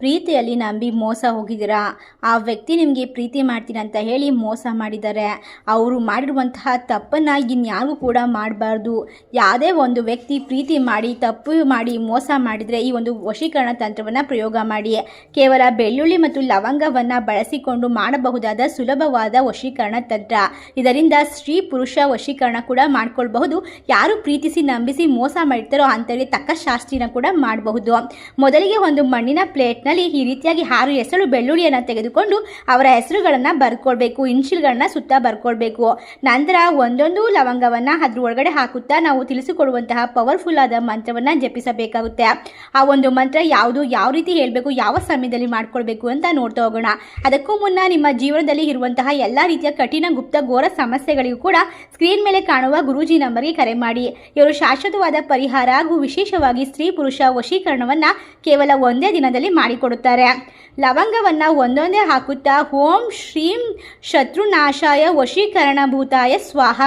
ಪ್ರೀತಿಯಲ್ಲಿ ನಂಬಿ ಮೋಸ ಹೋಗಿದ್ದೀರಾ? ಆ ವ್ಯಕ್ತಿ ನಿಮಗೆ ಪ್ರೀತಿ ಮಾಡ್ತೀನಿ ಅಂತ ಹೇಳಿ ಮೋಸ ಮಾಡಿದ್ದಾರೆ. ಅವರು ಮಾಡಿರುವಂತಹ ತಪ್ಪನ್ನು ಇನ್ಯಾರಿಗೂ ಕೂಡ ಮಾಡಬಾರ್ದು. ಯಾವುದೇ ಒಂದು ವ್ಯಕ್ತಿ ಪ್ರೀತಿ ಮಾಡಿ, ತಪ್ಪು ಮಾಡಿ, ಮೋಸ ಮಾಡಿದರೆ ಈ ಒಂದು ವಶೀಕರಣ ತಂತ್ರವನ್ನು ಪ್ರಯೋಗ ಮಾಡಿ. ಕೇವಲ ಬೆಳ್ಳುಳ್ಳಿ ಮತ್ತು ಲವಂಗವನ್ನು ಬಳಸಿಕೊಂಡು ಮಾಡಬಹುದಾದ ಸುಲಭವಾದ ವಶೀಕರಣ ತಂತ್ರ. ಇದರಿಂದ ಸ್ತ್ರೀ ಪುರುಷ ವಶೀಕರಣ ಕೂಡ ಮಾಡ್ಕೊಳ್ಬಹುದು. ಯಾರು ಪ್ರೀತಿಸಿ, ನಂಬಿಸಿ ಮೋಸ ಮಾಡಿರ್ತಾರೋ ಹೇಳಿ ತಕ್ಕ ಶಾಸ್ತ್ರಿನ ಕೂಡ ಮಾಡಬಹುದು. ಮೊದಲಿಗೆ ಒಂದು ಮಣ್ಣಿನ ಪ್ಲೇಟ್ನಲ್ಲಿ ಈ ರೀತಿಯಾಗಿ ಆರು ಹೆಸರು ಬೆಳ್ಳುಳ್ಳಿಯನ್ನು ತೆಗೆದುಕೊಂಡು ಅವರ ಹೆಸರುಗಳನ್ನು ಬರ್ಕೊಳ್ಬೇಕು ಇನ್ಶಿಲ್ಗಳನ್ನ ಸುತ್ತ ಬರ್ಕೊಳ್ಬೇಕು ನಂತರ ಒಂದೊಂದು ಲವಂಗವನ್ನು ಅದ್ರ ಒಳಗಡೆ ಹಾಕುತ್ತಾ ನಾವು ತಿಳಿಸಿಕೊಡುವಂತಹ ಪವರ್ಫುಲ್ ಆದ ಮಂತ್ರವನ್ನು ಜಪಿಸಬೇಕಾಗುತ್ತೆ. ಆ ಒಂದು ಮಂತ್ರ ಯಾವುದು, ಯಾವ ರೀತಿ ಹೇಳಬೇಕು, ಯಾವ ಸಮಯದಲ್ಲಿ ಮಾಡ್ಕೊಳ್ಬೇಕು ಅಂತ ನೋಡ್ತಾ ಹೋಗೋಣ. ಅದಕ್ಕೂ ಮುನ್ನ ನಿಮ್ಮ ಜೀವನದಲ್ಲಿ ಇರುವಂತಹ ಎಲ್ಲ ರೀತಿಯ ಕಠಿಣ ಗುಪ್ತ ಘೋರ ಸಮಸ್ಯೆಗಳಿಗೂ ಕೂಡ ಸ್ಕ್ರೀನ್ ಮೇಲೆ ಕಾಣುವ ಗುರೂಜಿ ನಂಬರ್ಗೆ ಕರೆ ಮಾಡಿ. ಇವರು ಶಾಶ್ವತವಾದ ಪರಿಹಾರ ಹಾಗೂ ವಿಶೇಷವಾಗಿ ಸ್ತ್ರೀ ಪುರುಷ ವಶೀಕರಣವನ್ನು ಕೇವಲ ಒಂದೇ ದಿನದಲ್ಲಿ ಮಾಡಿಕೊಡುತ್ತಾರೆ. ಲವಂಗವನ್ನ ಒಂದೊಂದೇ ಹಾಕುತ್ತಾ ಓಂ ಶ್ರೀಂ ಶತ್ರುನಾಶಾಯ ವಶೀಕರಣಭೂತಾಯ ಸ್ವಾಹ.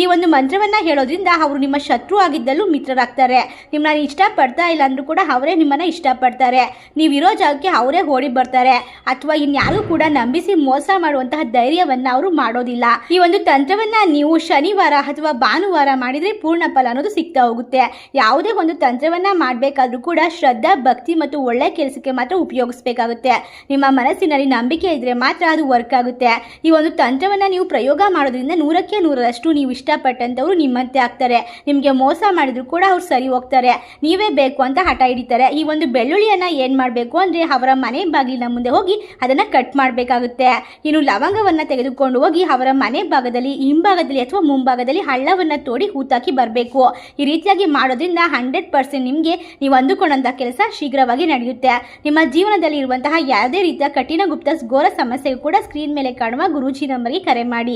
ಈ ಒಂದು ಮಂತ್ರವನ್ನು ಹೇಳೋದ್ರಿಂದ ಅವರು ನಿಮ್ಮ ಶತ್ರು ಆಗಿದ್ದಲ್ಲೂ ಮಿತ್ರರಾಗ್ತಾರೆ. ನಿಮ್ಮನ್ನ ಇಷ್ಟಪಡ್ತಾ ಇಲ್ಲ ಅಂದರೂ ಕೂಡ ಅವರೇ ನಿಮ್ಮನ್ನ ಇಷ್ಟಪಡ್ತಾರೆ. ನೀವಿರೋ ಜಾಗಕ್ಕೆ ಅವರೇ ಓಡಿ ಬರ್ತಾರೆ. ಅಥವಾ ಇನ್ಯಾರೂ ಕೂಡ ನಂಬಿಸಿ ಮೋಸ ಮಾಡುವಂತಹ ಧೈರ್ಯವನ್ನ ಅವರು ಮಾಡೋದಿಲ್ಲ. ಈ ಒಂದು ತಂತ್ರವನ್ನ ನೀವು ಶನಿವಾರ ಅಥವಾ ಭಾನುವಾರ ಮಾಡಿದ್ರೆ ಪೂರ್ಣ ಫಲ ಅನ್ನೋದು ಸಿಗ್ತಾ ಹೋಗುತ್ತೆ. ಯಾವುದೇ ಒಂದು ತಂತ್ರವನ್ನ ಮಾಡಬೇಕಾದ್ರೂ ಕೂಡ ಶ್ರದ್ಧಾ, ಭಕ್ತಿ ಮತ್ತು ಒಳ್ಳೆ ಕೆಲಸಕ್ಕೆ ಮಾತ್ರ ಉಪಯೋಗಿಸಬೇಕಾಗುತ್ತೆ. ನಿಮ್ಮ ಮನಸ್ಸಿನಲ್ಲಿ ನಂಬಿಕೆ ಇದ್ರೆ ಮಾತ್ರ ಅದು ವರ್ಕ್ ಆಗುತ್ತೆ. ಈ ಒಂದು ತಂತ್ರವನ್ನ ನೀವು ಪ್ರಯೋಗ ಮಾಡೋದ್ರಿಂದ ನೂರಕ್ಕೆ ನೂರರಷ್ಟು ನೀವು ಇಷ್ಟಪಟ್ಟಂತವ್ರು ನಿಮ್ಮಂತೆ ಆಗ್ತಾರೆ. ನಿಮಗೆ ಮೋಸ ಮಾಡಿದ್ರು ಕೂಡ ಅವ್ರು ಸರಿ ಹೋಗ್ತಾರೆ. ನೀವೇ ಬೇಕು ಅಂತ ಹಠ ಹಿಡಿತಾರೆ. ಈ ಒಂದು ಬೆಳ್ಳುಳ್ಳಿಯನ್ನ ಏನ್ ಮಾಡಬೇಕು ಅಂದ್ರೆ ಅವರ ಮನೆ ಬಾಗಿಲಿನ ಮುಂದೆ ಹೋಗಿ ಅದನ್ನ ಕಟ್ ಮಾಡಬೇಕಾಗುತ್ತೆ. ಇನ್ನು ಲವಂಗವನ್ನ ತೆಗೆದುಕೊಂಡು ಹೋಗಿ ಅವರ ಮನೆ ಭಾಗದಲ್ಲಿ, ಹಿಂಭಾಗದಲ್ಲಿ ಅಥವಾ ಮುಂಭಾಗದಲ್ಲಿ ಹಳ್ಳವನ್ನು ತೋಡಿ ಹೂತಾಕಿ ಬರಬೇಕು. ಈ ರೀತಿಯಾಗಿ ಮಾಡೋದ್ರಿಂದ ಹಂಡ್ರೆಡ್ ಪರ್ಸೆಂಟ್ ನಿಮಗೆ ನೀವು ಅಂದುಕೊಂಡಂಥ ಕೆಲಸ ಶೀಘ್ರವಾಗಿ ನಡೆಯುತ್ತೆ. ನಿಮ್ಮ ಜೀವನದಲ್ಲಿ ಇರುವಂತಹ ಯಾವುದೇ ರೀತಿಯ ಕಠಿಣ ಗುಪ್ತ ಘೋರ ಸಮಸ್ಯೆಗೂ ಕೂಡ ಸ್ಕ್ರೀನ್ ಮೇಲೆ ಕಾಣುವ ಗುರೂಜಿ ನಂಬರ್ಗೆ ಕರೆ ಮಾಡಿ.